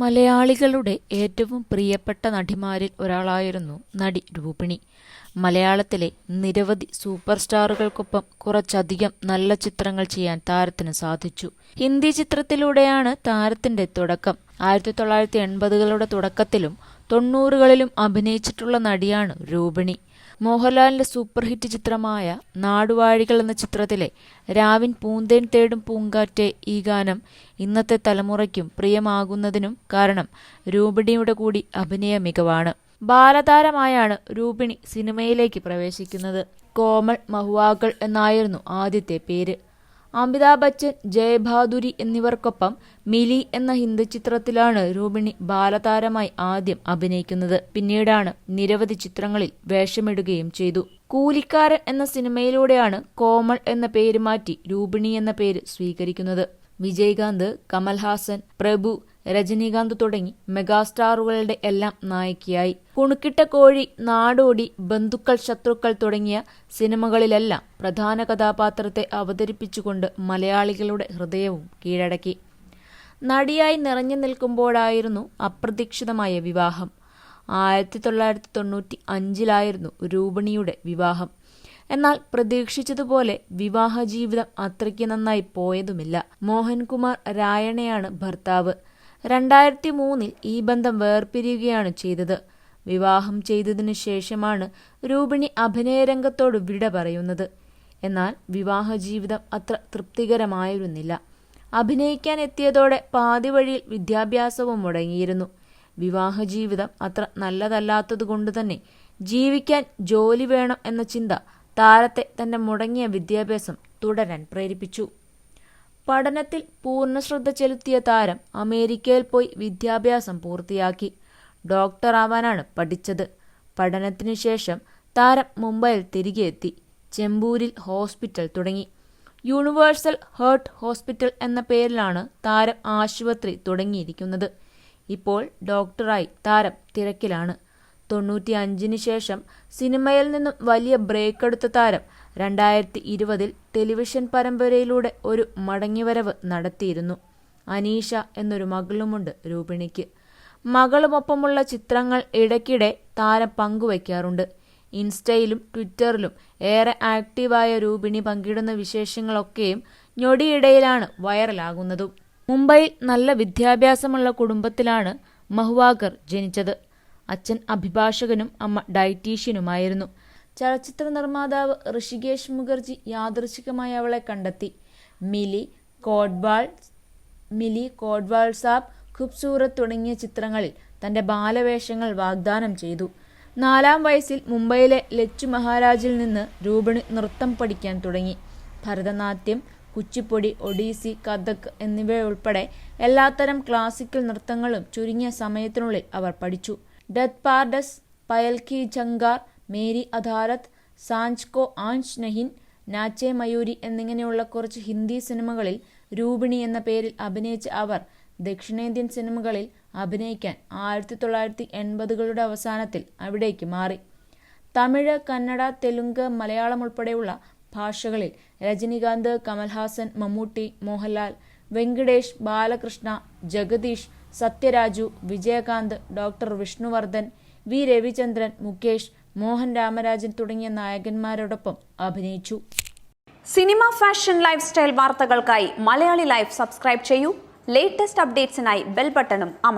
മലയാളികളുടെ ഏറ്റവും പ്രിയപ്പെട്ട നടിമാരിൽ ഒരാളായിരുന്നു നടി രൂപിണി. മലയാളത്തിലെ നിരവധി സൂപ്പർ സ്റ്റാറുകൾക്കൊപ്പം കുറച്ചധികം നല്ല ചിത്രങ്ങൾ ചെയ്യാൻ താരത്തിന് സാധിച്ചു. ഹിന്ദി ചിത്രത്തിലൂടെയാണ് താരത്തിന്റെ തുടക്കം. ആയിരത്തി തൊള്ളായിരത്തി എൺപതുകളുടെ തുടക്കത്തിലും തൊണ്ണൂറുകളിലും അഭിനയിച്ചിട്ടുള്ള നടിയാണ് രൂപിണി. മോഹൻലാലിന്റെ സൂപ്പർ ഹിറ്റ് ചിത്രമായ നാടുവാഴികൾ എന്ന ചിത്രത്തിലെ രാവിൻ പൂന്തേൻ തേടും പൂങ്കാറ്റെ ഈ ഗാനം ഇന്നത്തെ തലമുറയ്ക്കും പ്രിയമാകുന്നതിനും കാരണം രൂപിണിയുടെ കൂടി അഭിനയ മികവാണ്. ബാലതാരമായാണ് രൂപിണി സിനിമയിലേക്ക് പ്രവേശിക്കുന്നത്. കോമൾ മഹുവാകൾ എന്നായിരുന്നു ആദ്യത്തെ പേര്. അമിതാഭ് ബച്ചൻ ജയബാദുരി എന്നിവർക്കൊപ്പം മിലി എന്ന ഹിന്ദി ചിത്രത്തിലാണ് രൂപിണി ബാലതാരമായി ആദ്യം അഭിനയിക്കുന്നത്. പിന്നീടാണ് നിരവധി ചിത്രങ്ങളിൽ വേഷമിടുകയും ചെയ്തു. കൂലിക്കാരൻ എന്ന സിനിമയിലൂടെയാണ് കോമൾ എന്ന പേര് മാറ്റി രൂപിണി എന്ന പേര് സ്വീകരിക്കുന്നത്. വിജയകാന്ത് കമൽഹാസൻ പ്രഭു രജനീകാന്ത് തുടങ്ങി മെഗാസ്റ്റാറുകളുടെ എല്ലാം നായികയായി. കുണുക്കിട്ട കോഴി നാടോടി ബന്ധുക്കൾ ശത്രുക്കൾ തുടങ്ങിയ സിനിമകളിലെല്ലാം പ്രധാന കഥാപാത്രത്തെ അവതരിപ്പിച്ചുകൊണ്ട് മലയാളികളുടെ ഹൃദയവും കീഴടക്കി. നടിയായി നിറഞ്ഞു നിൽക്കുമ്പോഴായിരുന്നു അപ്രതീക്ഷിതമായ വിവാഹം. ആയിരത്തി തൊള്ളായിരത്തി തൊണ്ണൂറ്റി അഞ്ചിലായിരുന്നു രൂപിണിയുടെ വിവാഹം. എന്നാൽ പ്രതീക്ഷിച്ചതുപോലെ വിവാഹ ജീവിതം അത്രയ്ക്ക് നന്നായി പോയതുമില്ല. മോഹൻകുമാർ രായണയാണ് ഭർത്താവ്. രണ്ടായിരത്തി മൂന്നിൽ ഈ ബന്ധം വേർപിരിയുകയാണ് ചെയ്തത്. വിവാഹം ചെയ്തതിനു ശേഷമാണ് രൂപിണി അഭിനയരംഗത്തോട് വിട പറയുന്നത്. എന്നാൽ വിവാഹ ജീവിതം അത്ര തൃപ്തികരമായിരുന്നില്ല. അഭിനയിക്കാൻ എത്തിയതോടെ പാതി വഴിയിൽ വിദ്യാഭ്യാസവും മുടങ്ങിയിരുന്നു. വിവാഹ ജീവിതം അത്ര നല്ലതല്ലാത്തതുകൊണ്ട് തന്നെ ജീവിക്കാൻ ജോലി വേണം എന്ന ചിന്ത താരത്തെ തന്റെ മുടങ്ങിയ വിദ്യാഭ്യാസം തുടരാൻ പ്രേരിപ്പിച്ചു. പഠനത്തിൽ പൂർണ ശ്രദ്ധ ചെലുത്തിയ താരം അമേരിക്കയിൽ പോയി വിദ്യാഭ്യാസം പൂർത്തിയാക്കി. ഡോക്ടർ ആവാനാണ് പഠിച്ചത്. പഠനത്തിനു ശേഷം താരം മുംബൈയിൽ തിരികെ എത്തി. ചെമ്പൂരിൽ ഹോസ്പിറ്റൽ തുടങ്ങി. യൂണിവേഴ്സൽ ഹേർട്ട് ഹോസ്പിറ്റൽ എന്ന പേരിലാണ് താരം ആശുപത്രി തുടങ്ങിയിരിക്കുന്നത്. ഇപ്പോൾ ഡോക്ടറായി താരം തിരക്കിലാണ്. തൊണ്ണൂറ്റി അഞ്ചിന് ശേഷം സിനിമയിൽ നിന്നും വലിയ ബ്രേക്ക് എടുത്ത താരം രണ്ടായിരത്തി ഇരുപതിൽ ടെലിവിഷൻ പരമ്പരയിലൂടെ ഒരു മടങ്ങിവരവ് നടത്തിയിരുന്നു. അനീഷ എന്നൊരു മകളുമുണ്ട് രൂപിണിക്ക്. മകളുമൊപ്പമുള്ള ചിത്രങ്ങൾ ഇടയ്ക്കിടെ താരം പങ്കുവയ്ക്കാറുണ്ട് ഇൻസ്റ്റയിലും ട്വിറ്ററിലും ഏറെ ആക്റ്റീവായ രൂപിണി പങ്കിടുന്ന വിശേഷങ്ങളൊക്കെയും ഞൊടിയിടയിലാണ് വൈറലാകുന്നതും. മുംബൈയിൽ നല്ല വിദ്യാഭ്യാസമുള്ള കുടുംബത്തിലാണ് മഹുവാഗർ ജനിച്ചത്. അച്ഛൻ അഭിഭാഷകനും അമ്മ ഡയറ്റീഷ്യനുമായിരുന്നു. ചലച്ചിത്ര നിർമ്മാതാവ് ഋഷികേഷ് മുഖർജി യാദൃശികമായി അവളെ കണ്ടെത്തി. മിലി കോഡ്വാൾ മിലി കോഡ്വാൾ സാബ് ഖുബ്സൂറത്ത് തുടങ്ങിയ ചിത്രങ്ങളിൽ തന്റെ ബാലവേഷങ്ങൾ വാഗ്ദാനം ചെയ്തു. നാലാം വയസ്സിൽ മുംബൈയിലെ ലച്ചു മഹാരാജിൽ നിന്ന് രൂപിണി നൃത്തം പഠിക്കാൻ തുടങ്ങി. ഭരതനാട്യം കുച്ചിപ്പൊടി ഒഡീസി കഥക് എന്നിവയുൾപ്പെടെ എല്ലാത്തരം ക്ലാസിക്കൽ നൃത്തങ്ങളും ചുരുങ്ങിയ സമയത്തിനുള്ളിൽ അവർ പഠിച്ചു. ഡെത്ത് പാർഡസ് പയൽക്കി ജങ്കാർ മേരി അധാരത് സാഞ്ച്കോ ആഞ്ച് നഹിൻ നാച്ചെ മയൂരി എന്നിങ്ങനെയുള്ള കുറച്ച് ഹിന്ദി സിനിമകളിൽ രൂപിണി എന്ന പേരിൽ അഭിനയിച്ച അവർ ദക്ഷിണേന്ത്യൻ സിനിമകളിൽ അഭിനയിക്കാൻ ആയിരത്തി തൊള്ളായിരത്തി എൺപതുകളുടെ അവസാനത്തിൽ അവിടേക്ക് മാറി. തമിഴ് കന്നഡ തെലുങ്ക് മലയാളം ഉൾപ്പെടെയുള്ള ഭാഷകളിൽ രജനികാന്ത് കമൽഹാസൻ മമ്മൂട്ടി മോഹൻലാൽ വെങ്കിടേഷ് ബാലകൃഷ്ണ ജഗദീഷ് സത്യരാജു വിജയകാന്ത് ഡോക്ടർ വിഷ്ണുവർദ്ധൻ വി രവിചന്ദ്രൻ മുകേഷ് മോഹൻ രാമരാജൻ തുടങ്ങിയ നായകന്മാരോടൊപ്പം അഭിനയിച്ചു. സിനിമ ഫാഷൻ ലൈഫ് സ്റ്റൈൽ വാർത്തകൾക്കായി മലയാളി ലൈഫ് സബ്സ്ക്രൈബ് ചെയ്യൂ. ലേറ്റസ്റ്റ് അപ്ഡേറ്റ്സിനായി ബെൽ ബട്ടണും അമർ